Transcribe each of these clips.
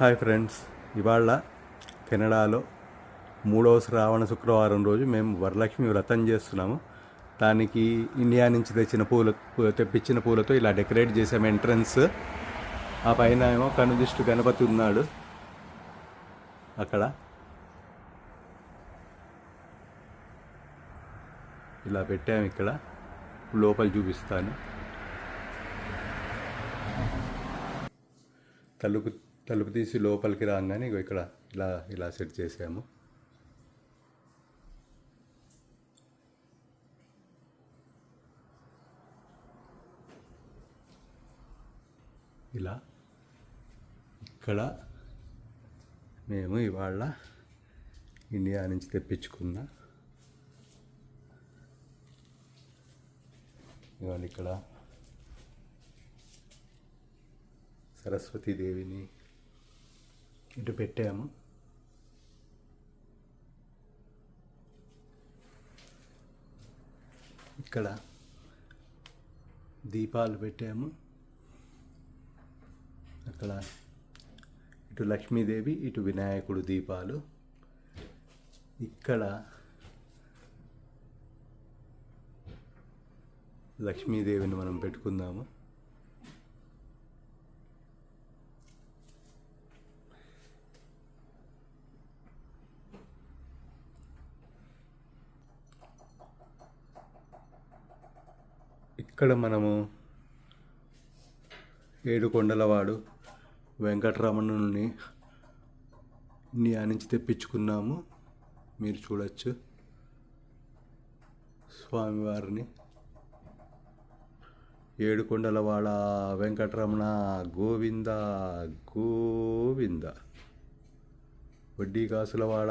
Hi friends. ఇవాళ కెనడాలో మూడవ శ్రావణ శుక్రవారం రోజు మేము వరలక్ష్మి వ్రతం చేస్తున్నాము. దానికి ఇండియా నుంచి తెచ్చిన పూల తెప్పించిన పూలతో ఇలా డెకరేట్ చేసాము ఎంట్రన్స్. ఆ పైన ఏమో కనుదిష్టు గణపతి ఉన్నాడు. అక్కడ ఇలా పెట్టాము ఇక్కడ. లోపల చూపిస్తాను. తలుపు తలుపు తీసి లోపలికి రాగానే ఇక్కడ ఇలా ఇలా సెట్ చేసాము. ఇలా ఇక్కడ మేము ఇవాళ ఇండియా నుంచి తెప్పించుకున్న ఇవాళ ఇక్కడ సరస్వతీదేవిని ఇటు పెట్టాము. ఇక్కడ దీపాలు పెట్టాము. అక్కడ ఇటు లక్ష్మీదేవి ఇటు వినాయకుడు దీపాలు. ఇక్కడ లక్ష్మీదేవిని మనం పెట్టుకుందాము. ఇక్కడ మనము ఏడుకొండలవాడు వెంకటరమణుని ధ్యానించి తెప్పించుకున్నాము. మీరు చూడొచ్చు. స్వామివారిని. ఏడుకొండలవాడ వెంకటరమణ గోవింద గోవింద. వడ్డీ కాసులవాడ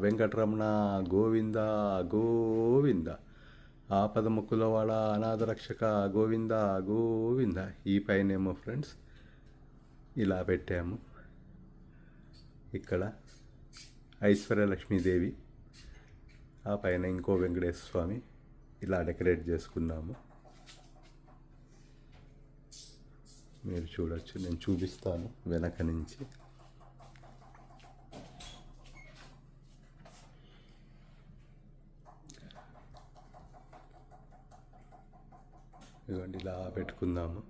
వెంకటరమణ గోవింద గోవింద. ఆపద ముక్కులవాడ అనాథ రక్షక గోవింద గోవింద. ఈ పైనేమో ఫ్రెండ్స్ ఇలా పెట్టాము. ఇక్కడ ఐశ్వర్యలక్ష్మీదేవి ఆ పైన ఇంకో వెంకటేశ్వర స్వామి ఇలా డెకరేట్ చేసుకున్నాము. మీరు చూడొచ్చు నేను చూపిస్తాను వెనక నుంచి. ఇదిగోండి ఇలా పెట్టుకుందాము.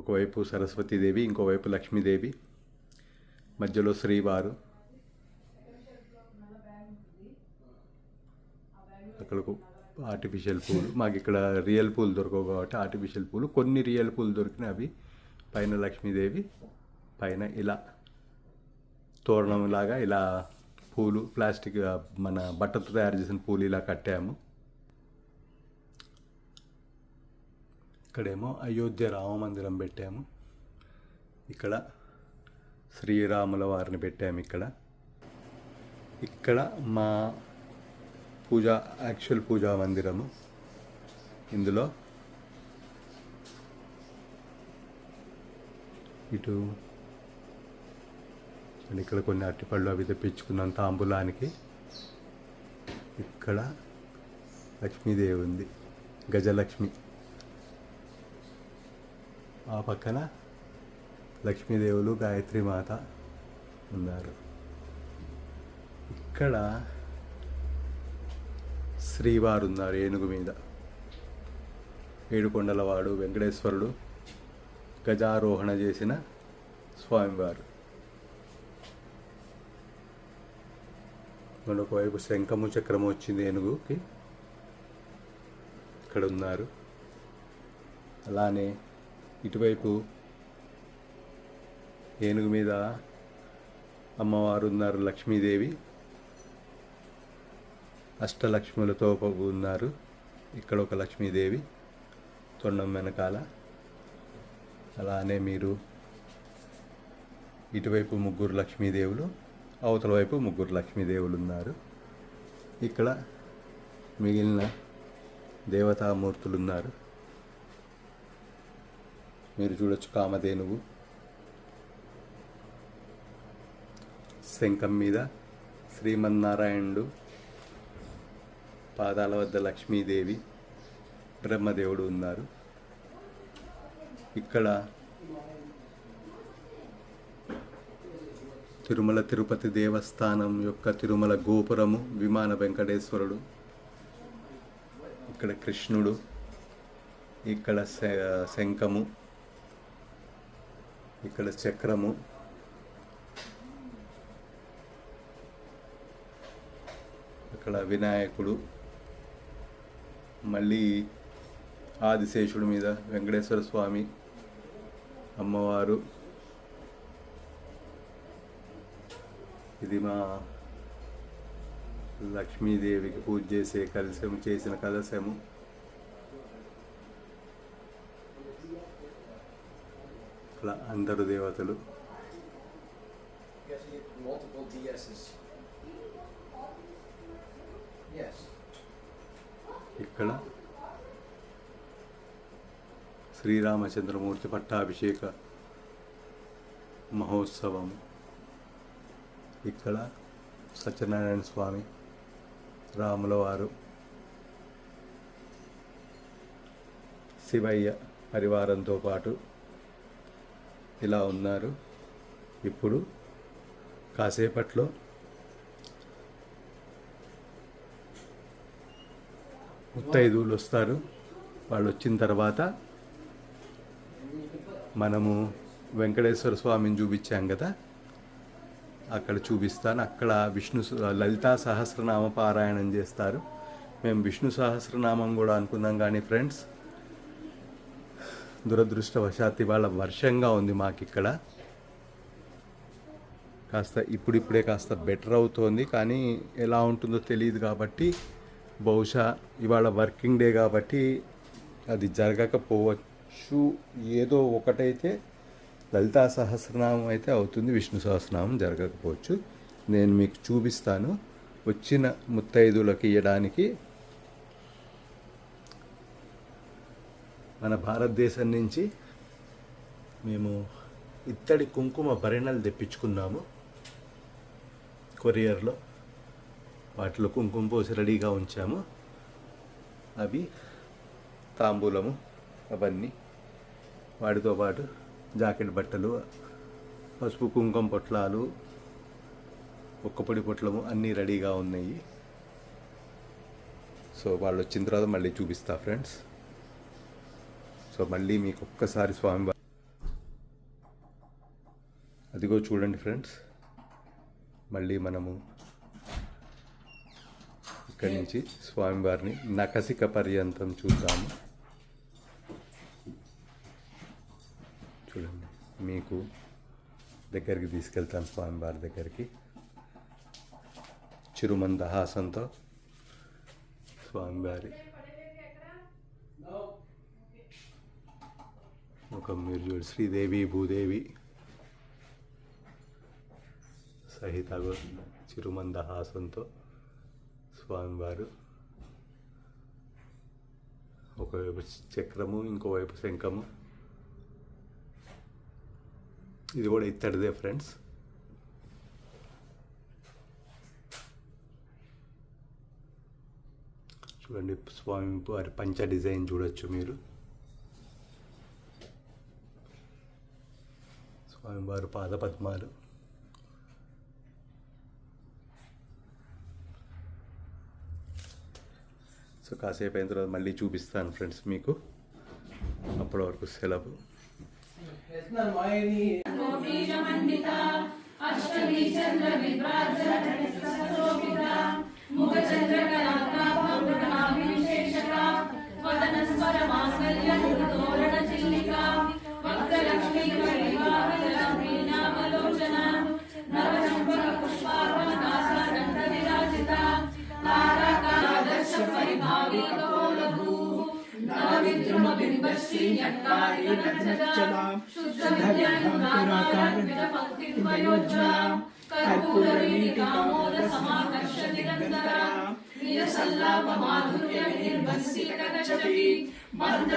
ఒకవైపు సరస్వతీదేవి ఇంకోవైపు లక్ష్మీదేవి మధ్యలో శ్రీవారు. అక్కడకు ఆర్టిఫిషియల్ పూలు. మాకు ఇక్కడ రియల్ పూలు దొరకవు కాబట్టి ఆర్టిఫిషియల్ పూలు. కొన్ని రియల్ పూలు దొరికినాయి అవి. పైన లక్ష్మీదేవి పైన ఇలా తోరణం లాగా ఇలా పూలు ప్లాస్టిక్ మన బట్టతో తయారు చేసిన పూలు ఇలా కట్టాము. ఇక్కడేమో అయోధ్య రామ మందిరం పెట్టాము. ఇక్కడ శ్రీరాముల వారిని పెట్టాము ఇక్కడ. ఇక్కడ మా పూజ యాక్చువల్ పూజా మందిరము. ఇందులో ఇటు ఇక్కడ కొన్ని అరటిపళ్ళు అవి తెప్పించుకున్నాం తాంబూలానికి. ఇక్కడ లక్ష్మీదేవి ఉంది గజలక్ష్మి. ఆ పక్కన లక్ష్మీదేవులు గాయత్రి మాత ఉన్నారు. ఇక్కడ శ్రీవారు ఉన్నారు ఏనుగు మీద. ఏడుకొండలవాడు వెంకటేశ్వరుడు గజారోహణ చేసిన స్వామివారు. మన ఒకవైపు శంఖము చక్రము వచ్చింది ఏనుగుకి. ఇక్కడ ఉన్నారు. అలానే ఇటువైపు ఏనుగు మీద అమ్మవారు ఉన్నారు లక్ష్మీదేవి. అష్టలక్ష్ములతో ఉన్నారు ఇక్కడ ఒక లక్ష్మీదేవి తొండం వెనకాల. అలానే మీరు ఇటువైపు ముగ్గురు లక్ష్మీదేవులు అవతల వైపు ముగ్గురు లక్ష్మీదేవులు ఉన్నారు ఇక్కడ మిగిలిన దేవతామూర్తులు ఉన్నారు మీరు చూడొచ్చు కామధేనువు. శంఖం మీద శ్రీమన్నారాయణుడు పాదాల వద్ద లక్ష్మీదేవి బ్రహ్మదేవుడు ఉన్నారు. ఇక్కడ తిరుమల తిరుపతి దేవస్థానం యొక్క తిరుమల గోపురము విమాన వెంకటేశ్వరుడు ఇక్కడ కృష్ణుడు ఇక్కడ శ- శంఖము ఇక్కడ చక్రము. ఇక్కడ వినాయకుడు. మళ్ళీ ఆదిశేషుడి మీద వెంకటేశ్వర స్వామి అమ్మవారు. ఇది మా లక్ష్మీదేవికి పూజ చేసే కలశము చేసిన కలశము. ఇట్లా అందరు దేవతలు. ఇక్కడ శ్రీరామచంద్రమూర్తి పట్టాభిషేక మహోత్సవం. ఇక్కడ సత్యనారాయణ స్వామి రాముల వారు శివయ్య పరివారంతో పాటు ఇలా ఉన్నారు. ఇప్పుడు కాసేపట్లో ముత్తైదువులు వస్తారు. వాళ్ళు వచ్చిన తర్వాత మనము వెంకటేశ్వర స్వామిని చూపించాం కదా. అక్కడ చూపిస్తాను. అక్కడ విష్ణు లలితా సహస్రనామ పారాయణం చేస్తారు. మేము విష్ణు సహస్రనామం కూడా అనుకున్నాం కానీ ఫ్రెండ్స్ దురదృష్టవశాత్ ఇవాళ వర్షంగా ఉంది మాకు ఇక్కడ కాస్త ఇప్పుడిప్పుడే కాస్త బెటర్ అవుతోంది కానీ ఎలా ఉంటుందో తెలియదు కాబట్టి బహుశా ఇవాళ వర్కింగ్ డే కాబట్టి అది జరగకపోవచ్చు. ఏదో ఒకటైతే లలితా సహస్రనామం అయితే అవుతుంది విష్ణు సహస్రనామం జరగకపోవచ్చు. నేను మీకు చూపిస్తాను. వచ్చిన ముత్తైదులకు ఇవ్వడానికి మన భారతదేశం నుంచి మేము ఇత్తడి కుంకుమ భరిణలు తెప్పించుకున్నాము కొరియర్లో. వాటిలో కుంకుమ పోసి రెడీగా ఉంచాము. అవి తాంబూలము అవన్నీ. వాటితో పాటు జాకెట్ బట్టలు పసుపు కుంకుమ పొట్లాలు ఒక్కపొడి పొట్లము అన్నీ రెడీగా ఉన్నాయి. సో వాళ్ళు వచ్చిన తర్వాత మళ్ళీ చూపిస్తా ఫ్రెండ్స్. సో మళ్ళీ మీకు ఒక్కసారి స్వామి అదిగో చూడండి ఫ్రెండ్స్. మళ్ళీ మనము ఇక్కడి నుంచి స్వామివారిని నకసిక పర్యంతం చూద్దాము. చూడండి మీకు దగ్గరికి తీసుకెళ్తాను స్వామివారి దగ్గరికి. చిరుమందహాసంతో స్వామివారి ఒక మీరు చూడు. శ్రీదేవి భూదేవి సహిత చిరుమందహాసంతో స్వామివారు. ఒకవైపు చక్రము ఇంకోవైపు శంఖము. ఇది కూడా ఇత్తడిదే ఫ్రెండ్స్. చూడండి స్వామి వారి పంచ డిజైన్ చూడొచ్చు మీరు. స్వామివారు పాదపద్మాలు సో కాసేపు అయిన తర్వాత మళ్ళీ చూపిస్తాను ఫ్రెండ్స్ మీకు. అప్పటి వరకు సెలవు. అష్టమి చంద్ర यस्यण्डारिणज्जलां शुद्धविद्याङ्कुराकारदिग्भयोज्ज्वलां कर्पूरवीटिकामोदसमाकर्षदिगन्तरां